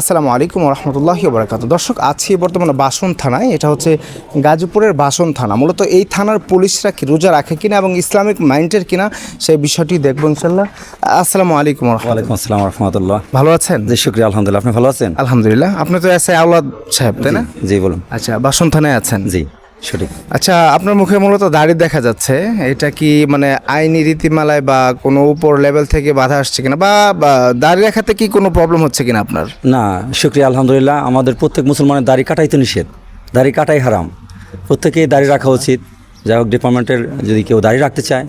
আসসালামু আলাইকুম রহমতুল্লাহি বরাকাত দর্শক আছি বর্তমানে বাসন থানায় এটা হচ্ছে গাজীপুরের বাসন থানা। মূলত এই থানার পুলিশরা কি রোজা রাখে কিনা এবং ইসলামিক মাইন্ডের কিনা সেই বিষয়টি দেখব ইনশাল্লাহ আসসালামু আলাইকুম ওয়ালাইকুম আসসালাম রহমতুল্লাহ ভালো আছেন? জি শুক্রিয়া আলহামদুলিল্লাহ। আপনি ভালো আছেন? আলহামদুলিল্লাহ। আপনি তো এসে আওলাদ সাহেব তাই না? জি বলুন। আচ্ছা বাসন থানায় আছেন? জি। সঠিক আচ্ছা আপনার মুখে মূলত দাড়ি দেখা যাচ্ছে। এটা কি মানে আইনি রীতিমালায় বা কোনো উপর লেভেল থেকে বাধা আসছে কিনা? বা দাড়ি রাখাতে কি কোনো প্রবলেম হচ্ছে কিনা আপনার? না শুক্রিয়া আলহামদুলিল্লাহ। আমাদের প্রত্যেক মুসলমানের দাড়ি কাটাই তো নিষেধ। দাড়ি কাটাই হারাম। প্রত্যেকেই দাড়ি রাখা উচিত। যাই হোক ডিপার্টমেন্টের যদি কেউ দাড়ি রাখতে চায়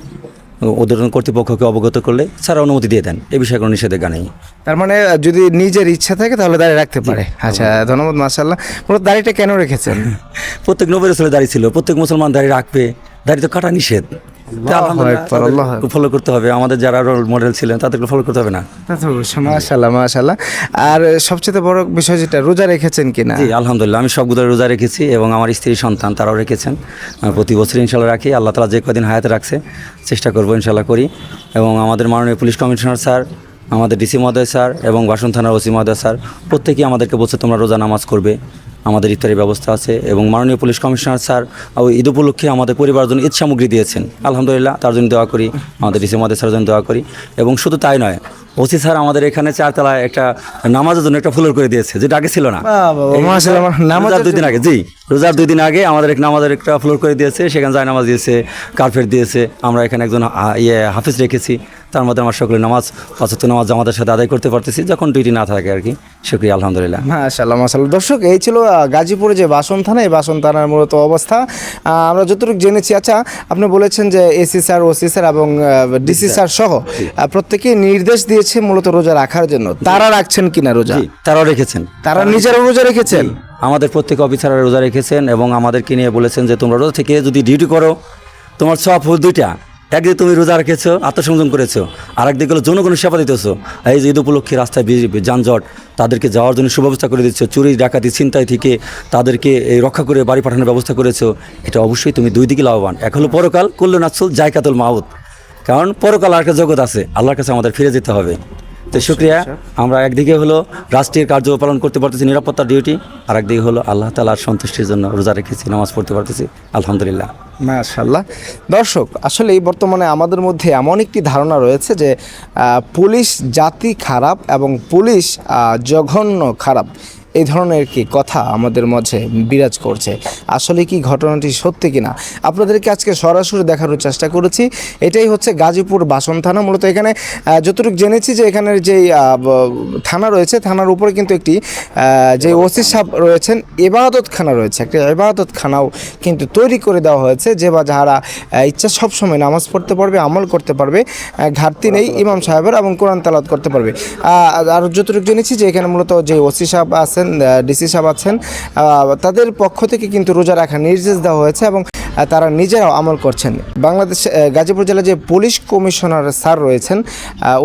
ওদের কর্তৃপক্ষকে অবগত করলে স্যার অনুমতি দিয়ে দেন। এ বিষয়ে কোনো নিষেধাজ্ঞা নেই। তার মানে যদি নিজের ইচ্ছা থাকে তাহলে দাঁড়িয়ে রাখতে পারে। আচ্ছা ধন্যবাদ মাসাল্লাহ পুরো দাড়িটা কেন রেখেছেন? প্রত্যেক নবীর আসলে দাঁড়িয়ে ছিল প্রত্যেক মুসলমান দাঁড়িয়ে রাখবে। দাঁড়িয়ে তো কাটা নিষেধ। ফলো করতে হবে। আমাদের যারা রোল মডেল ছিলেন তাদেরকে ফলো করতে হবে না? মাশাল্লাহ মাশাল্লাহ আর সবচেয়ে বড় বিষয় যেটা রোজা রেখেছেন কিনা? জি আলহামদুলিল্লাহ আমি সবগুলো রোজা রেখেছি এবং আমার স্ত্রী সন্তান তারাও রেখেছেন। প্রতি বছর ইনশাল্লাহ রাখি। আল্লাহ তালা যে কদিন হায়াতে রাখছে চেষ্টা করব ইনশাল্লাহ করি। এবং আমাদের মাননীয় পুলিশ কমিশনার স্যার আমাদের ডিসি মহোদয় স্যার এবং বাসন থানার ওসি মহোদয় স্যার প্রত্যেকেই আমাদেরকে বলছে তোমরা রোজা নামাজ করবে। আমাদের ইফতারি ব্যবস্থা আছে এবং মাননীয় পুলিশ কমিশনার স্যার ও ঈদ উপলক্ষে আমাদের পরিবারজন ঈদ সামগ্রী দিয়েছেন। আলহামদুলিল্লাহ, তার জন্য দোয়া করি। আমাদের ইসলামাদের স্যার জন্য দোয়া করি। এবং শুধু তাই নয় ওসি স্যার আমাদের এখানে চারতলায় একটা নামাজের জন্য একটা ফুলর করে দিয়েছে যেটা আগে ছিল না। রোজার দুই দিন আগে জি রোজার দুই দিন আগে আমাদের এক নামাজের একটা ফ্লোর করে দিয়েছে সেখানে যায় নামাজ দিয়েছে কার্পেট দিয়েছে আমরা এখানে একজন ইয়ে হাফিজ রেখেছি তার মধ্যে আমার সকলে নামাজ পাঁচত্ব নামাজ আমাদের সাথে আদায় করতে পারতেছি যখন ডিউটি না থাকে আর কি শুক্রিয়া আলহামদুলিল্লাহ। হ্যাঁ মাশাল্লাহ মাশাল্লাহ দর্শক এই ছিল গাজীপুরে যে বাসন থানা এই বাসন থানার মূলত অবস্থা। আমরা যতটুকু জেনেছি আচ্ছা আপনি বলেছেন যে এসি স্যার ওসি স্যার এবং ডিসি স্যার সহ প্রত্যেকেই নির্দেশ দিয়েছে মূলত রোজা রাখার জন্য। তারা রাখছেন কিনা রোজা? জি তারাও রেখেছেন। তারা নিজেরা রোজা রেখেছেন? আমাদের প্রত্যেক অফিসাররা রোজা রেখেছেন এবং আমাদেরকে নিয়ে বলেছেন যে তোমরা রোজা থেকে যদি ডিউটি করো তোমার সব হল দুইটা। একদিকে তুমি রোজা রেখেছো আত্মসংযম করেছ আর একদিকে হলো জনগণের সেবা দিতেছো। এই যে ঈদ উপলক্ষে রাস্তায় যানজট তাদেরকে যাওয়ার জন্য সুব্যবস্থা করে দিচ্ছ চুরি ডাকাতি ছিনতাই থেকে তাদেরকে এই রক্ষা করে বাড়ি পাঠানোর ব্যবস্থা করেছ। এটা অবশ্যই তুমি দুই দিকে লাভবান। এক হলো পরকাল করল নাচল জায়কাতুল মাউত। কারণ পরকাল আর জগৎ আছে আল্লাহর কাছে আমাদের ফিরে যেতে হবে। তো শুক্রিয়া আমরা একদিকে হলো রাষ্ট্রীয় কার্য পালন করতে পারতেছি নিরাপত্তার ডিউটি আর একদিকে হলো আল্লাহ তালার সন্তুষ্টির জন্য রোজা রেখেছি নামাজ পড়তে পারতেছি আলহামদুলিল্লাহ। মাশাল্লাহ দর্শক আসলে এই বর্তমানে আমাদের মধ্যে এমন একটি ধারণা রয়েছে যে পুলিশ জাতি খারাপ এবং পুলিশ জঘন্য খারাপ। এই ধরনের কি কথা আমাদের মাঝে বিরাজ করছে? আসলে কি ঘটনাটি সত্যি কিনা? আপনাদেরকে আজকে সরাসরি দেখানোর চেষ্টা করেছি। এটাই হচ্ছে গাজীপুর বাসন থানা। মূলত এখানে যতটুকু জেনেছি যে এখানের যে থানা রয়েছে থানার উপরে কিন্তু একটি যে ওসি সাহেব রয়েছেন এবাদত খানা রয়েছে। একটি এবাদত খানাও কিন্তু তৈরি করে দেওয়া হয়েছে যে বা যারা ইচ্ছা সবসময় নামাজ পড়তে পারবে আমল করতে পারবে ঘাটতি নেই ইমাম সাহেবের এবং কোরআন তালাত করতে পারবে। আর যতটুকু জেনেছি যে এখানে মূলত যে ওসি সাহেব আছেন ডিসি সাহেব আছেন তাদের পক্ষ থেকে কিন্তু রোজা রাখার নির্দেশ দেওয়া হয়েছে এবং তারা নিজেরাও আমল করছেন। বাংলাদেশ গাজীপুর জেলা যে পুলিশ কমিশনার স্যার রয়েছেন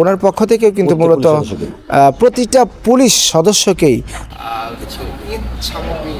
ওনার পক্ষ থেকেও কিন্তু মূলত প্রতিটা পুলিশ সদস্যকেই কিছু সামগ্রী